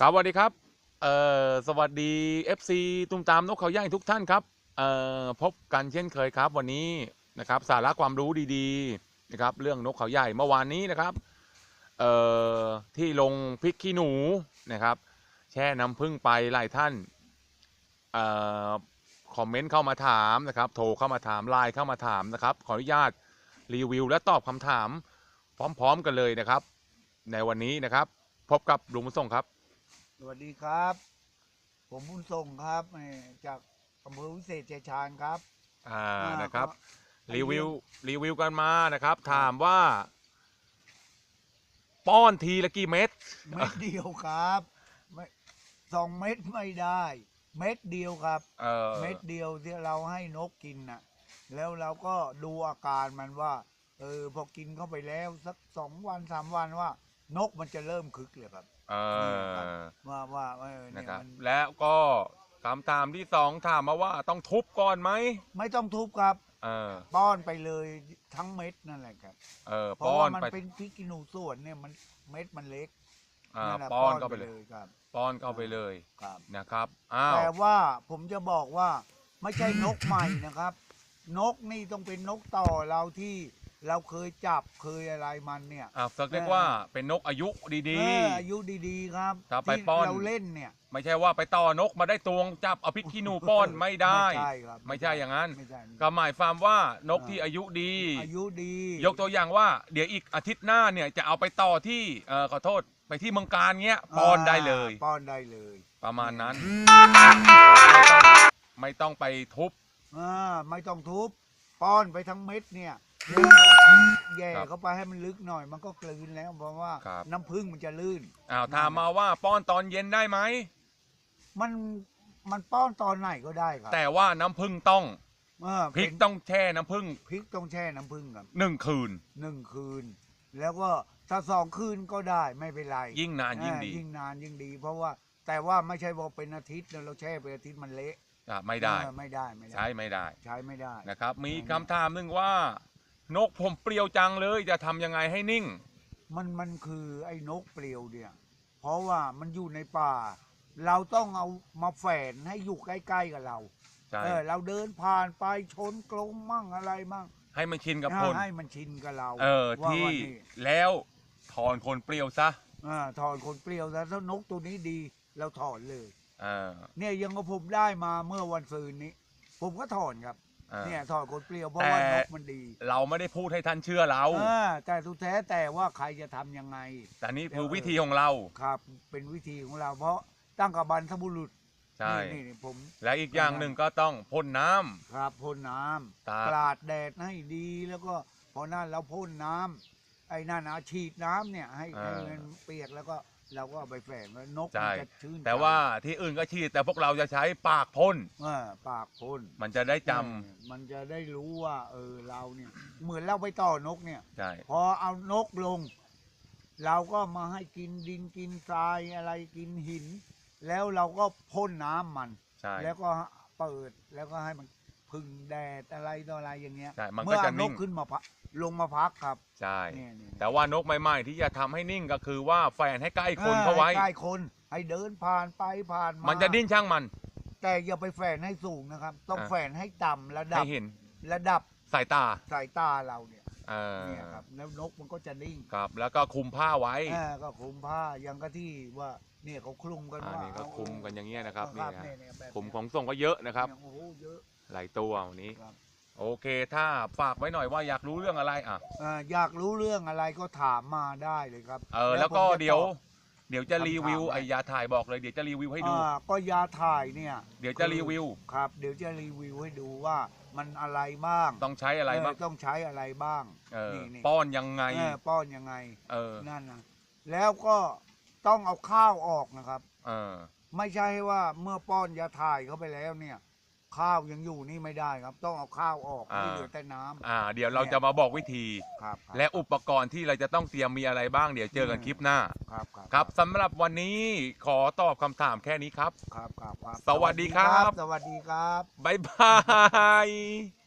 ครับสวัสดีครับ เอ่อ สวัสดี FC ตุ้มตามนกเขาย่างทุกท่านครับ เอ่อ พบกันเช่นเคยครับ วันนี้นะครับ สาระความรู้ดีๆนะครับ เรื่องนกเขาใหญ่เมื่อวานนี้นะครับ เอ่อ ที่ลงพริกขี้หนูนะครับ แช่น้ำผึ้งไปหลายท่าน เอ่อ คอมเมนต์เข้ามาถามนะครับ โทรเข้ามาถามไลน์เข้ามาถามนะครับ ขออนุญาตรีวิวและตอบคำถาม พร้อม ๆ กันเลยนะครับ ในวันนี้นะครับ พบกับลุงบุญส่งครับ สวัสดีครับ ผมบุญส่งครับเอ่อจากอำเภอวิเศษชัยชาญครับ อ่าอ่านะครับก็รีวิวรีวิวกันมานะครับ ถามว่า ป้อนทีละกี่เม็ดเม็ดเดียวครับไม่สองเม็ดไม่ได้ เม็ดเดียวครับ เออเม็ดเดียวที่เราให้นกกินน่ะ แล้วเราก็ดูอาการมันว่า เออพอกินเข้าไปแล้วสักสองวันสามวันว่า นกมันจะเริ่มคึกเลยครับเอนี่ครัอบว่าว่าเออนะเนี่ยครับมันแล้วก็คำถามที่สองถามมาว่าต้องทุบก่อนไหมไม่ต้องทุบครับเออป้อนไปเลยทั้งเม็ดนั่นแหละครับเออเพราะป้อว่านมันไปเป็นพริกขี้หนูส่วนเนี่ยมันเม็ดมันเล็กอ่านั่นแหละป้อนเข้าไปเลย ครับป้อนเข้าไปเลยครับ นะครับอ้าวแต่ว่าผมจะบอกว่าไม่ใช่นกใหม่นะครับ นกนี่ต้องเป็นนกต่อเราที่ เราเคยจับเคยอะไรมันเนี่ยอ่าเรียกว่าเป็นนกอายุดีเอออายุดีๆครับถ้าไปที่ป้อน เราเล่นเนี่ยๆไม่ใช่ว่าไปต่อนกมาได้ตวงจับเอาพริกขี้หนูป้อนไม่ได้ ไม่ใช่ครับไม่ใช่อย่างนั้นไม่ใช่ก็หมายความว่านกที่อายุดี อายุดียกตัวอย่างว่าเดี๋ยวอีกอาทิตย์หน้าเนี่ยจะเอาไปต่อที่เออขอโทษไปที่เมืองการเงี้ยป้อนได้เลย ป้อนได้เลยประมาณนั้น ไม่ต้องไม่ต้องไปทุบ อ่าไม่ต้องทุบป้อนไปทั้งเม็ดเนี่ยแย่ครับเข้าไปให้มันลึกหน่อยมันก็กลืนแล้วเพราะว่าครับ น้ำผึ้งมันจะลื่น อ้าวถามมาว่าป้อนตอนเย็นได้ไหม มันมันป้อนตอนไหนก็ได้ครับแต่ว่าน้ำผึ้งต้องเออพริกเป็นต้องแช่น้ำผึ้งพริกต้องแช่น้ำผึ้งครับหนึ่งคืน หนึ่งคืน แล้วก็ถ้าสองคืนก็ได้ไม่เป็นไรยิ่งนานยิ่งเออดียิ่งนานยิ่งดี เพราะว่าแต่ว่าไม่ใช่ว่าเป็นอาทิตย์แล้วเราแช่เป็นอาทิตย์มันเละอะไม่ได้ เออไม่ได้ไม่ได้ใช้ไม่ได้ใช้ไม่ได้นะครับ มีอืมคำถามหนึ่งว่า นกผมเปรียวจังเลยจะทำยังไงให้นิ่ง มันมันคือไอ้นกเปลียวเนี่ย เพราะว่ามันอยู่ในป่า เราต้องเอามาแฝนให้อยู่ใกล้ๆกับเรา ใช่ เออ เราเดินผ่านไปชนกลงมั่งอะไรมั่งให้มันชินกับคน ให้มันชินกับเราเออว่าที่ว่านี่แล้วถอนคนเปรี้ยวซะอ่าถอนคนเปรี้ยวแล้วถ้านกตัวนี้ดี เราถอนเลย เออเนี่ยยังก็ผมได้มาเมื่อวันซืนนี้ ผมก็ถอนครับเออเนี่ยถอนคนเปรี้ยวเพราะว่าแต่นกมันดีเราไม่ได้พูดให้ท่านเชื่อเรา เออแต่สุดแท้แต่ว่าใครจะทำยังไง แต่นี่คือเออวิธีของเรา ครับเป็นวิธีของเรา เพราะตั้งกับบรรพบุรุษใช่ นี่นี่ผมและอีกอย่างหนึ่งก็ต้องพ่นน้ำ ครับพ่นน้ำตากกลาดแดดให้ดีแล้วก็พอนั้นเราพ่นน้ำไอ้นั่นนะฉีดน้ำเนี่ยให้ให้มันเปียกแล้วก็ เราก็เอาไปแฝงแล้วนกมันจะชื่นใจแต่ว่าที่อื่นก็ฉีดแต่พวกเราจะใช้ปากพ่นเออปากพ่นมันจะได้จำเออมันจะได้รู้ว่า เออเราเนี่ย เหมือนเราไปต่อนกเนี่ย ใช่ พอเอานกลง เราก็มาให้กินดินกินทรายอะไรกินหิน แล้วเราก็พ่นน้ำมัน ใช่ แล้วก็เปิดแล้วก็ให้มัน พึ่งแดดอะไรต่ออะไรอย่างเงี้ยใช่มันก็เมื่อจะเอานนิ่กงขึ้นมาพักลงมาพักครับใช่ เนี่ยเนี่ยแต่ว่านกใหม่ๆที่จะทำให้นิ่งก็คือว่าแฝนให้ใกล้คนเข้าไว้ ใกล้คนให้เดินผ่านไปผ่านมามันจะดิ้นช่างมัน แต่อย่าไปแฝนให้สูงนะครับ ต้องอ่า แฝนให้ต่ำระดัให้บเห็นระดับสายตาสายตาเราเนี่ยเออเนี่ยครับแล้วนกมันก็จะนิ่งครับ แล้วก็คุมผ้าไว้อ่าก็คลุมผ้ายังก็ที่ว่าเนี่ยเขาคลุมกันอันว่านี้ก็เอาคุมกันอย่างเงี้ยนะครับครันี่บนะเนี่ยเนี่ยแบบคุมของส่งก็เยอะนะครับ เนี่ยโอ้โหเยอะ หลายตัววันนี้ ครับ โอเค ถ้าฝากไว้หน่อยว่าอยากรู้เรื่องอะไรอะอ่าอยากรู้เรื่องอะไรก็ถามมาได้เลยครับเออแล้วก็ผมจะเดี๋ยว ตอบ เดี๋ยวจะรีวิวคำถาม ไอ้ยาถ่ายบอกเลยเดี๋ยวจะรีวิวให้ดู อ่าก็ยาถ่ายเนี่ยเดี๋ยวจะรีวิว ครับ เดี๋ยวจะรีวิวให้ดูว่ามันอะไรบ้างต้องใช้อะไรบ้างเต้องใช้อะไรบ้างเออนี่นี่ป้อนยังไง เออป้อนยังไงเออ นั่นนะแล้วก็ต้องเอาข้าวออกนะครับ เออ ไม่ใช่ว่าเมื่อป้อนยาถ่ายเข้าไปแล้วเนี่ย ข้าวยังอยู่นี่ไม่ได้ครับ ต้องเอาข้าวออกอ่า ให้เหลือแต่น้ำ อ่า เดี๋ยวเราจะมาบอกวิธี ครับครับ และอุปกรณ์ที่เราจะต้องเตรียมมีอะไรบ้างเดี๋ยวเจอกันคลิปหน้า ครับครับครับสำหรับวันนี้ขอตอบคำถามแค่นี้ครับ ครับครับครับสวัสดีครับ สวัสดีครับ บ๊ายบาย